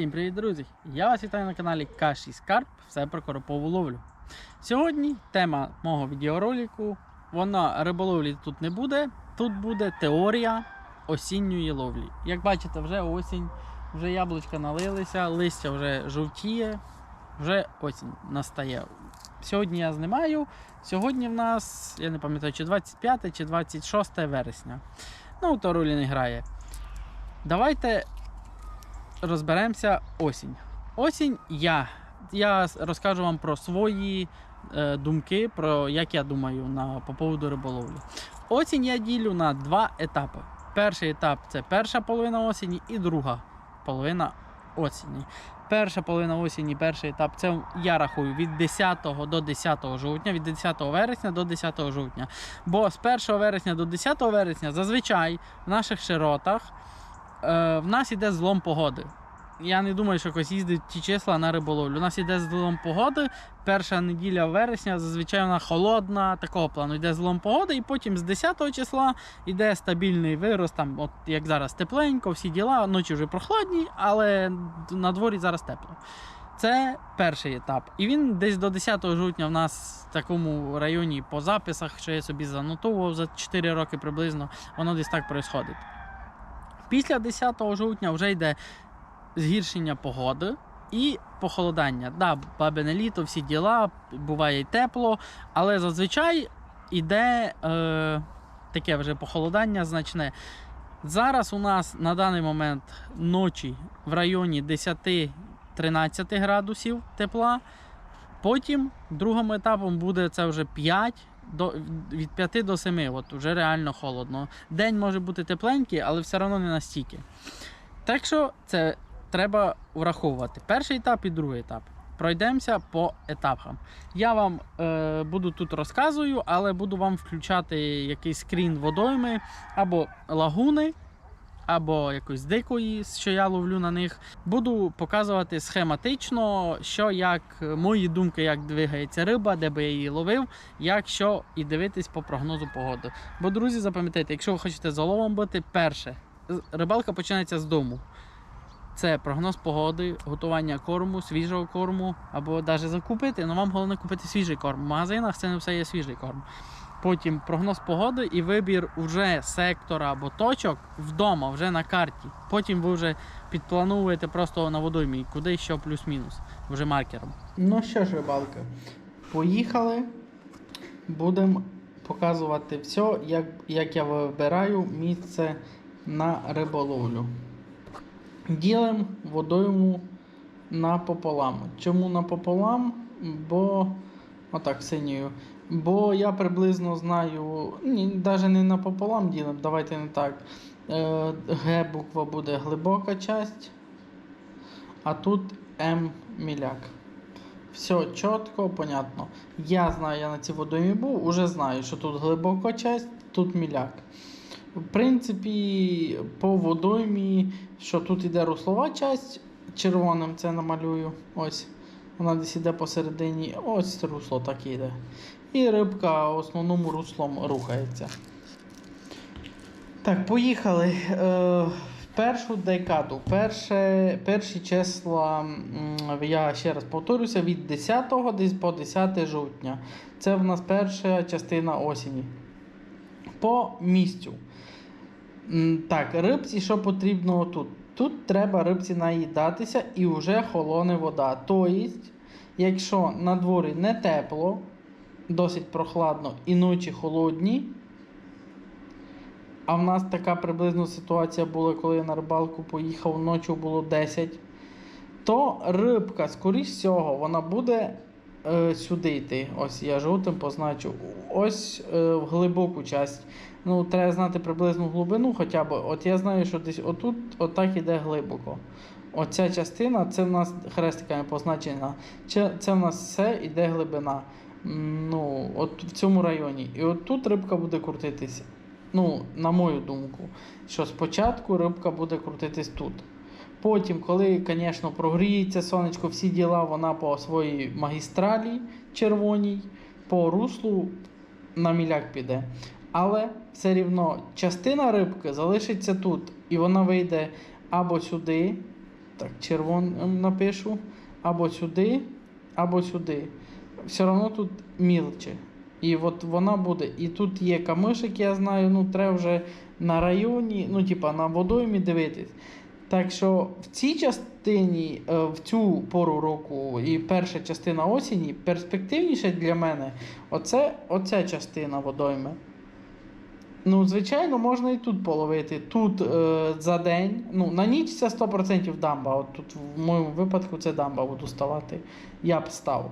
Всім привіт, друзі! Я вас вітаю на каналі Каші Скарб, все про коропову ловлю. Сьогодні тема мого відеоролику, вона риболовлі тут не буде, тут буде теорія осінньої ловлі. Як бачите, вже осінь, вже яблучка налилися, листя вже жовтіє, вже осінь настає. Сьогодні я знімаю. Сьогодні в нас, я не пам'ятаю, чи 25 чи 26 вересня. Ну, то ролі не грає. Давайте розберемося осінь. Осінь я. Я розкажу вам про свої е, думки, про як я думаю на, по поводу риболовлі. Осінь я ділю на два етапи. Перший етап це перша половина осені і друга половина осені. Перша половина осені, перший етап це я рахую від 10 до 10 жовтня, від 10 вересня до 10 жовтня. Бо з 1 вересня до 10 вересня зазвичай в наших широтах е, в нас іде злом погоди. Я не думаю, що якось їздить ті числа на риболовлю. У нас іде злом погоди. Перша неділя вересня, зазвичай вона холодна, такого плану йде злом погоди, і потім з 10 числа йде стабільний вирос, там, от як зараз тепленько, всі діла, ночі вже прохладні, але на дворі зараз тепло. Це перший етап. І він десь до 10 жовтня в нас в такому районі по записах, що я собі занотовував за 4 роки приблизно, воно десь так відбувається. Після 10 жовтня вже йде згіршення погоди і похолодання. Да, бабине літо, всі діла, буває й тепло, але зазвичай іде е, таке вже похолодання значне. Зараз у нас на даний момент ночі в районі 10-13 градусів тепла. Потім другим етапом буде це вже 5 до, від 5 до 7. От вже реально холодно. День може бути тепленький, але все одно не настільки. Так що це треба враховувати перший етап і другий етап. Пройдемося по етапам. Я вам е, буду тут розказую, але буду вам включати якийсь скрін водойми або лагуни, або якоїсь дикої, що я ловлю на них. Буду показувати схематично, що як мої думки, як двигається риба, де би я її ловив, як що і дивитись по прогнозу погоди. Бо, друзі, запам'ятайте, якщо ви хочете за ловом бути, перше, рибалка починається з дому. Це прогноз погоди, готування корму, свіжого корму, або навіть закупити, але вам головне купити свіжий корм. В магазинах це не все є свіжий корм. Потім прогноз погоди і вибір вже сектора або точок вдома, вже на карті. Потім ви вже підплановуєте просто на водоймі, куди що плюс-мінус, вже маркером. Ну що ж, рибалки, поїхали. Будемо показувати все, як, як я вибираю місце на риболовлю. Ділимо водойму напополам. Чому напополам? Бо отак синьою. Бо я приблизно знаю, навіть не напополам ділимо, давайте не так. Е, Г буква буде глибока часть, а тут М міляк. Все чітко, понятно. Я знаю, я на цій водоймі був, уже знаю, що тут глибока часть, тут міляк. В принципі, по водоймі, що тут іде руслова часть, червоним це намалюю. Ось. Вона десь іде посередині, ось русло так і йде. І рибка основному руслом рухається. Так, поїхали. Е, першу декаду. Перше, перші числа, я ще раз повторюся, від 10 десь по 10 жовтня. Це в нас перша частина осені. По місцю. Так, рибці, що потрібно тут? Тут треба рибці наїдатися і вже холоне вода. Тобто, якщо на дворі не тепло, досить прохладно і ночі холодні. А в нас така приблизно ситуація була, коли я на рибалку поїхав, ночі було 10. То рибка, скоріш всього, вона буде е, сюди йти. Ось я жовтим позначу. Ось е, в глибоку часть. Ну, треба знати приблизну глибину хоча б. От я знаю, що десь отут отак іде глибоко. Оця частина, це в нас хрестиками позначена. Це, в нас все іде глибина. Ну, от в цьому районі. І от тут рибка буде крутитися. Ну, на мою думку, що спочатку рибка буде крутитись тут. Потім, коли, звісно, прогріється сонечко, всі діла, вона по своїй магістралі червоній, по руслу на міляк піде. Але все рівно частина рибки залишиться тут, і вона вийде або сюди, так, червоним напишу, або сюди, або сюди. Все одно тут мілче. І от вона буде. І тут є камишик, я знаю, ну треба вже на районі, ну, типа на водоймі дивитись. Так що в цій частині, е, в цю пору року і перша частина осені перспективніше для мене оце, оця частина водойми. Ну, звичайно, можна і тут половити. Тут е, за день, ну, на ніч це 100% дамба. От тут в моєму випадку це дамба буду ставати. Я б став.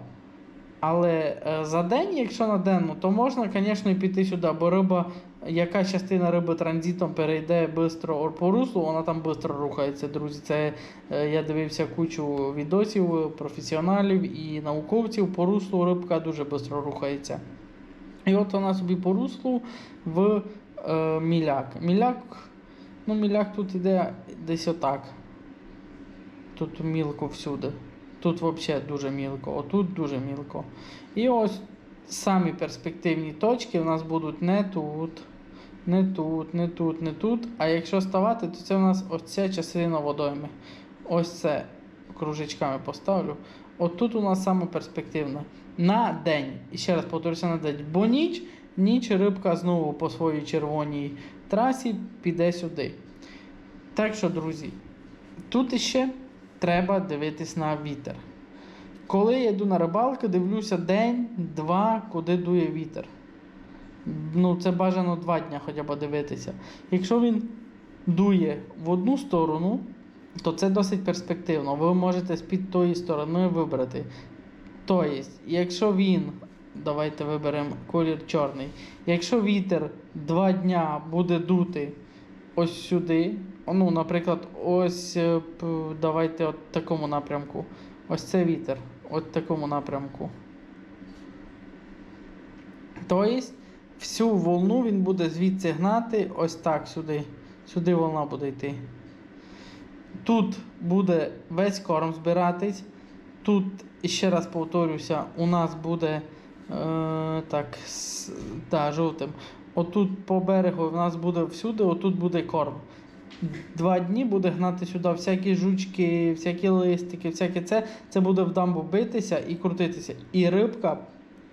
Але е, за день, якщо на денну, то можна, звісно, і піти сюди, бо риба, яка частина риби транзитом перейде швидко по руслу, вона там швидко рухається, друзі. Це е, я дивився кучу відосів професіоналів і науковців. По руслу рибка дуже швидко рухається. І от вона собі по руслу в е, міляк. Міляк, ну міляк тут іде десь отак. Тут мілко всюди. Тут взагалі дуже мілко, отут дуже мілко. І ось самі перспективні точки у нас будуть не тут, не тут, не тут, не тут. А якщо ставати, то це у нас ось ця частина водойми. Ось це кружечками поставлю. От тут у нас саме перспективно. На день. І ще раз повторюся на день. Бо ніч, ніч рибка знову по своїй червоній трасі піде сюди. Так що, друзі, тут іще треба дивитись на вітер. Коли я йду на рибалку, дивлюся день-два, куди дує вітер. Ну, це бажано два дні хоча б дивитися. Якщо він дує в одну сторону, то це досить перспективно. Ви можете з-під тої сторони вибрати. Тобто, якщо він, давайте виберемо колір чорний. Якщо вітер два дня буде дути ось сюди, ну, наприклад, ось е, давайте от такому напрямку. Ось це вітер, от такому напрямку. Тобто, всю волну він буде звідси гнати ось так сюди. Сюди волна буде йти. Тут буде весь корм збиратись. Тут, ще раз повторюся, у нас буде е, так, с, да, жовтим. Отут по берегу в нас буде всюди, отут буде корм. Два дні буде гнати сюди всякі жучки, всякі листики, всяке це. Це буде в дамбу битися і крутитися. І рибка,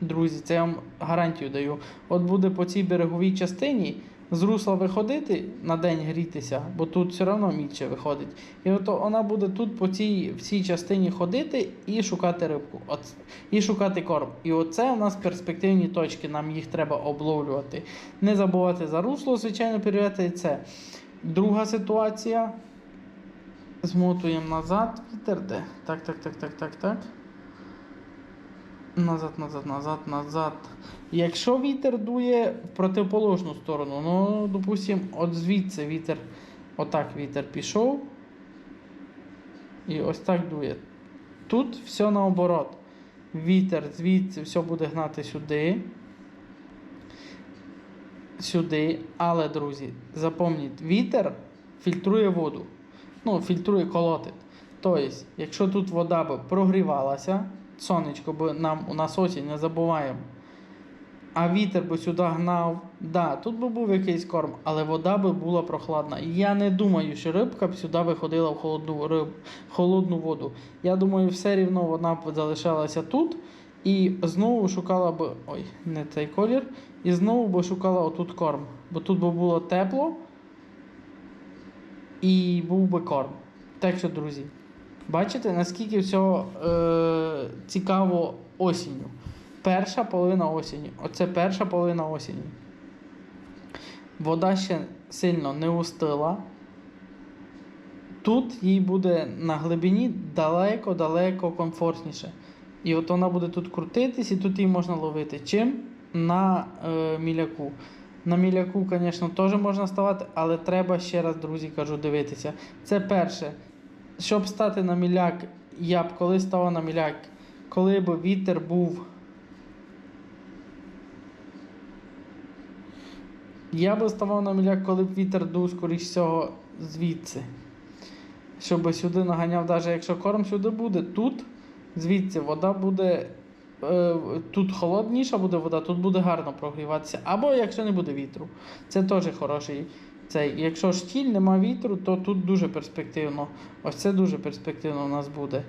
друзі, це я вам гарантію даю. От буде по цій береговій частині з русла виходити на день грітися, бо тут все одно мільче виходить. І от вона буде тут по цій в цій частині ходити і шукати рибку. От, і шукати корм. І оце у нас перспективні точки, нам їх треба обловлювати. Не забувати за русло, звичайно, перевіряти це. Друга ситуація. Змотуємо назад. Вітер де? Так, так, так, так, так, так. Назад, назад, назад, назад. Якщо вітер дує в противоположну сторону, ну, допустимо, от звідси вітер, отак вітер пішов. І ось так дує. Тут все наоборот. Вітер звідси все буде гнати сюди. Сюди. Але, друзі, запам'ятайте, вітер фільтрує воду. Ну, фільтрує колотит. Тобто, якщо тут вода би прогрівалася, сонечко би нам у нас осінь, не забуваємо. А вітер би сюди гнав, да, тут би був якийсь корм, але вода би була прохладна. І Я не думаю, що рибка б сюди виходила в холодну, риб, холодну воду. Я думаю, все рівно вона б залишалася тут і знову шукала б. Ой, не цей колір. І знову би шукала отут корм. Бо тут би було тепло і був би корм. Так що, друзі, бачите, наскільки все е, цікаво осінню. Перша половина осені. Оце перша половина осені. Вода ще сильно не устила. Тут їй буде на глибині далеко-далеко комфортніше. І от вона буде тут крутитись, і тут її можна ловити. Чим? На е, міляку. На міляку, звісно, теж можна ставати, але треба ще раз, друзі, кажу, дивитися. Це перше. Щоб стати на міляк, я б коли ставав на міляк, коли б вітер був. Я би ставав на міляк, коли б вітер дув, скоріш всього, звідси. Щоб сюди наганяв, навіть якщо корм сюди буде, тут, звідси вода буде. е, Тут холодніша буде вода, тут буде гарно прогріватися. Або якщо не буде вітру. Це теж хороший Це, якщо штіль, нема вітру, то тут дуже перспективно. Ось це дуже перспективно у нас буде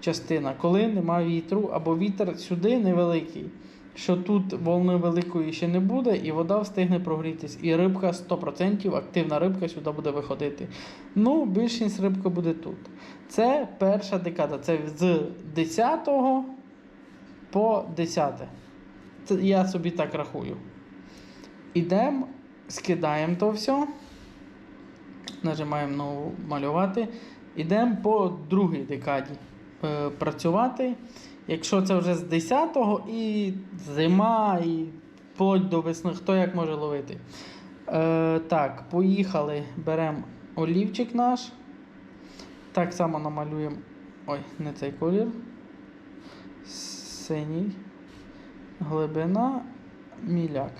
частина. Коли нема вітру, або вітер сюди невеликий, що тут волни великої ще не буде, і вода встигне прогрітись. І рибка 100%, активна рибка сюди буде виходити. Ну, більшість рибка буде тут. Це перша декада. Це з 10 по 10. Це я собі так рахую. Ідемо, скидаємо то все. Нажимаємо нову малювати. Ідемо по другій декаді е, працювати. Якщо це вже з 10-го і зима, і вплоть до весни, хто як може ловити. Е, так, поїхали. Беремо олівчик наш. Так само намалюємо. Ой, не цей колір. Синій. Глибина, міляк.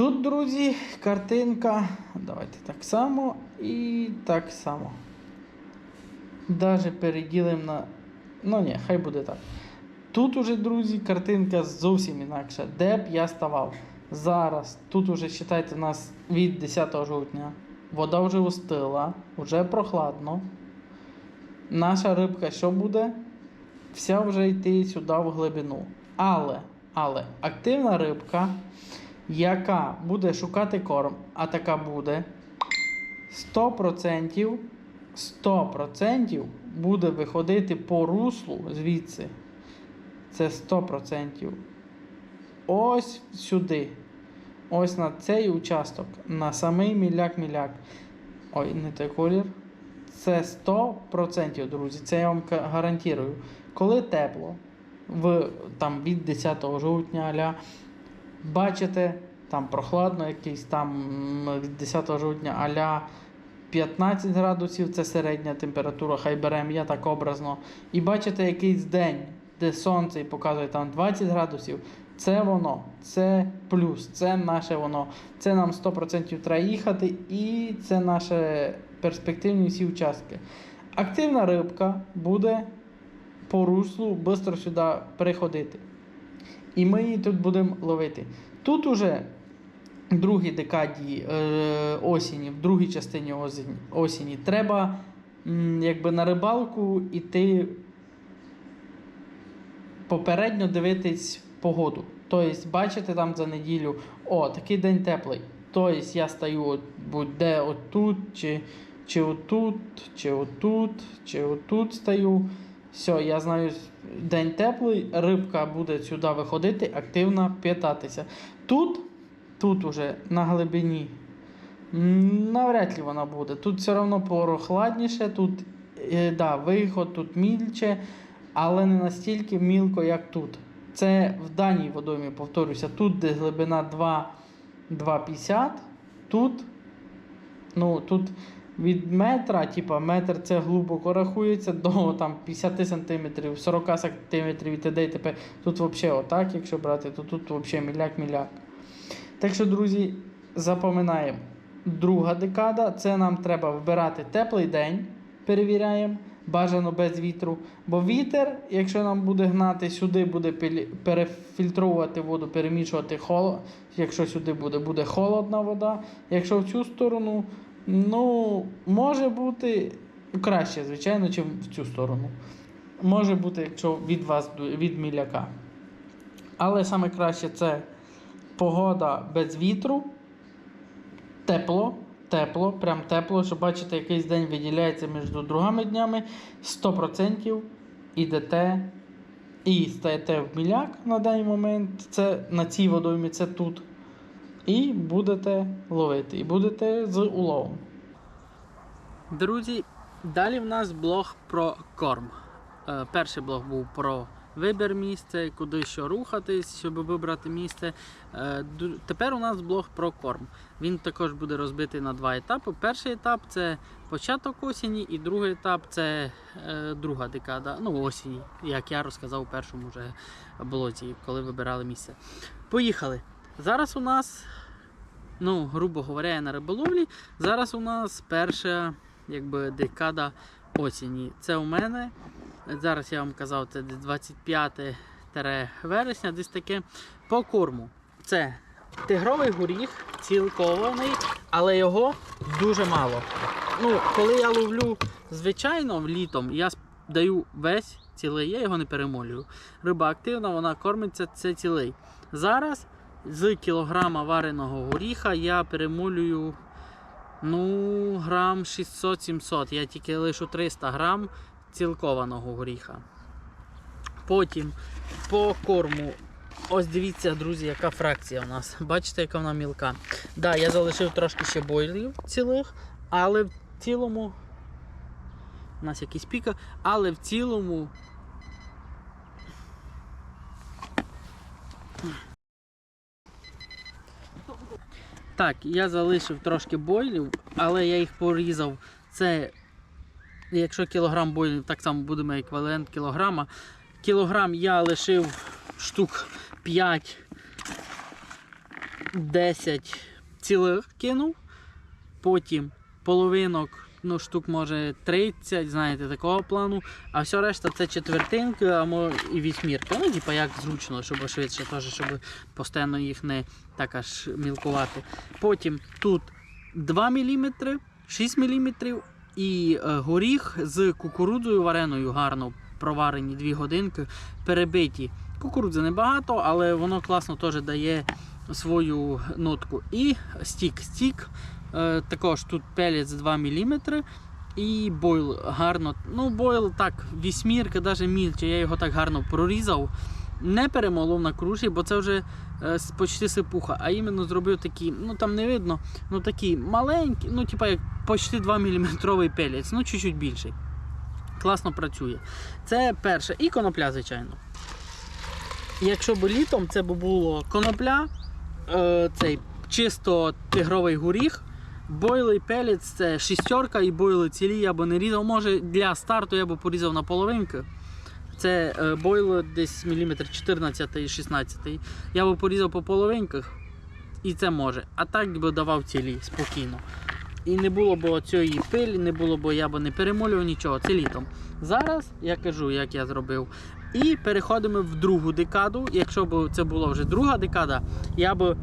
Тут, друзі, картинка. Давайте так само і так само. Даже переділимо на. Ну ні, хай буде так. Тут уже, друзі, картинка зовсім інакша. Де б я ставав? Зараз. Тут уже, вважайте, у нас від 10 жовтня. Вода вже устила, вже прохладно. Наша рибка що буде? Вся вже йти сюди в глибину. Але, але активна рибка, яка буде шукати корм, а така буде 100%, 100% буде виходити по руслу звідси. Це 100%. Ось сюди. Ось на цей участок, на самий міляк-міляк. Ой, не той колір. Це 100%, друзі. Це я вам гарантую. Коли тепло, в, там, від 10 жовтня, бачите, там прохладно якийсь там від 10 жовтня, аля 15 градусів це середня температура, хай беремо я так образно. І бачите якийсь день, де сонце показує там 20 градусів. Це воно, це плюс, це наше воно. Це нам 100% треба їхати, і це наші перспективні всі участки. Активна рибка буде по руслу швидко сюди переходити. І ми її тут будемо ловити. Тут уже в другій декаді е, осені, в другій частині осені, осені треба м, якби на рибалку іти попередньо дивитись погоду. Тобто, бачите там за неділю, о, такий день теплий. Тобто я стою от, будь-де отут, чи, чи отут, чи отут, чи отут стою. Все, я знаю, день теплий, рибка буде сюди виходити, активно питатися. Тут, тут уже на глибині. Навряд ли вона буде. Тут все одно прохладніше, тут е, да, виход, тут мільче, але не настільки мілко, як тут. Це в даній водоймі, повторюся, тут де глибина 2, 2,50, тут, ну, тут від метра, типа метр це глибоко рахується до там, 50 см, 40 см і т.д. і т.п. Тут взагалі отак, якщо брати, то тут взагалі міляк-міляк. Так що, друзі, запам'ятаємо. Друга декада це нам треба вибирати теплий день, перевіряємо, бажано без вітру. Бо вітер, якщо нам буде гнати сюди, буде перефільтровувати воду, перемішувати холод. Якщо сюди буде, буде холодна вода. Якщо в цю сторону, ну, може бути краще, звичайно, ніж в цю сторону. Може бути, якщо від вас від міляка. Але саме краще це погода без вітру, тепло, тепло, прям тепло, що бачите, якийсь день виділяється між другими днями 100% ідете і стаєте в міляк на даний момент. Це на цій водоймі, це тут. І будете ловити, і будете з уловом. Друзі, далі в нас блог про корм. Е, перший блог був про вибір місця, куди що рухатись, щоб вибрати місце. Е, тепер у нас блог про корм. Він також буде розбитий на два етапи. Перший етап це початок осені, і другий етап це е, друга декада, ну осені, як я розказав у першому вже блозі, коли вибирали місце. Поїхали. Зараз у нас, ну, грубо говоря, я на риболовлі. Зараз у нас перша якби, декада осені. Це у мене. Зараз я вам казав, це 25 вересня, десь таке по корму. Це тигровий горіх цілкований, але його дуже мало. Ну, коли я ловлю звичайно літом, я даю весь цілий, я його не перемолюю. Риба активна, вона кормиться це цілий. Зараз з кілограма вареного горіха я перемолюю ну, грам 600-700. Я тільки лишу 300 грам цілкованого горіха. Потім по корму. Ось дивіться, друзі, яка фракція у нас. Бачите, яка вона мілка. Да, я залишив трошки ще бойлів цілих, але в цілому. У нас якийсь піка, але в цілому. Так, я залишив трошки бойлів, але я їх порізав. Це, якщо кілограм бойлів, так само будемо еквівалент кілограма. Кілограм я лишив штук 5, 10 цілих кинув. Потім половинок, ну штук може 30, знаєте, такого плану. А все решта це четвертинки, а мо і вісьмірки. Ну, типа як зручно, щоб швидше, теж, щоб постійно їх не так аж мілкувати. Потім тут 2 мм, 6 мм і е, горіх з кукурудзою вареною гарно проварені 2 годинки, перебиті. Кукурудзи небагато, але воно класно теж дає свою нотку. І стік. Е, також тут пелець 2 мм. І бойл гарно. Ну, бойл так, вісьмірка, навіть мільче. Я його так гарно прорізав. Не перемолов на кружі, бо це вже е, почти сипуха, а іменно зробив такі, ну там не видно, ну такі маленькі, ну типа як почти 2 мм пелець, ну чуть-чуть більший. Класно працює. Це перше. І конопля, звичайно. Якщо б літом це б було конопля, е, цей чисто тигровий горіх, бойли пелець це шістерка і бойли цілі я б не різав. Може для старту я б порізав на половинки. Це е, бойло десь міліметр 14 і 16. Я б порізав по половинках. І це може. А так би давав цілі спокійно. І не було б цієї пилі, не було б, я б не перемолював нічого. Це літом. Зараз я кажу, як я зробив. І переходимо в другу декаду. Якщо б це була вже друга декада, я б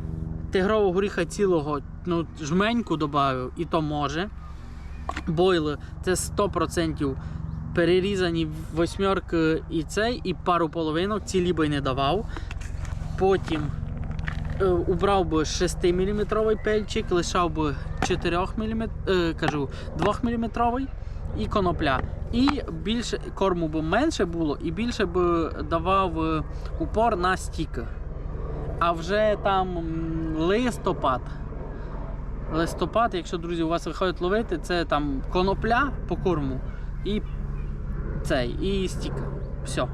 тигрового горіха цілого ну, жменьку додав, і то може. Бойли це 100% перерізані восьмерки і цей, і пару половинок, цілі би не давав. Потім е, убрав би 6 мм пельчик, лишав би 4 мм, е, кажу, 2 мм і конопля. І більше корму б менше було, і більше б давав е, упор на стіки. А вже там листопад. Листопад, якщо друзі у вас виходять ловити, це там конопля по корму і цей, і стік. Все.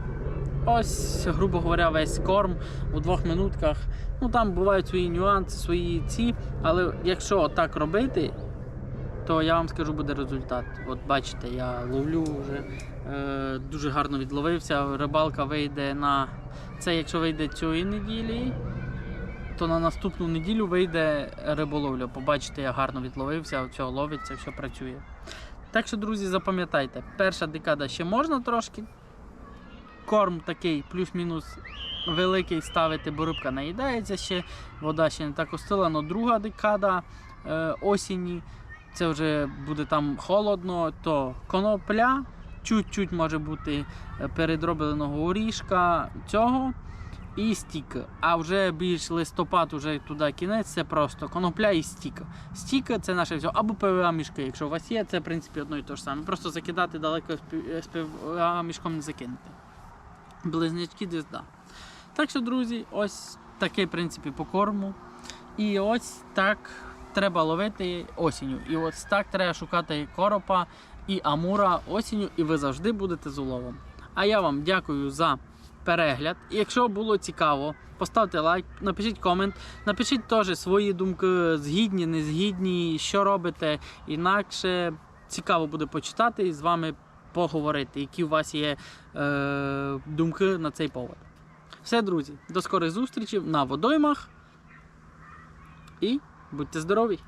Ось, грубо говоря, весь корм у двох минутках. Ну там бувають свої нюанси, свої ці. Але якщо так робити, то я вам скажу, буде результат. От бачите, я ловлю вже е, дуже гарно відловився. Рибалка вийде на це, якщо вийде цієї неділі, то на наступну неділю вийде риболовля. Побачите, я гарно відловився, все ловиться, все працює. Так що, друзі, запам'ятайте, перша декада ще можна трошки. Корм такий плюс-мінус великий ставити, бо рибка наїдається ще, вода ще не так остила, але друга декада е, осені, це вже буде там холодно, то конопля, чуть-чуть може бути е, передробленого горішка цього і стік. А вже більш листопад, уже туди кінець, це просто конопля і стік. Стік це наше все. Або ПВА мішки. Якщо у вас є, це в принципі одно і те ж саме. Просто закидати далеко з ПВА мішком не закинете. Близнячки десь. Так що, друзі, ось такий в принципі по корму. І ось так треба ловити осінню. І ось так треба шукати коропа і амура осінню, і ви завжди будете з уловом. А я вам дякую за перегляд. І якщо було цікаво, поставте лайк, напишіть комент, напишіть теж свої думки, згідні, не згідні, що робите. Інакше цікаво буде почитати і з вами поговорити, які у вас є е, думки на цей повод. Все, друзі, до скорих зустрічей на водоймах і будьте здорові!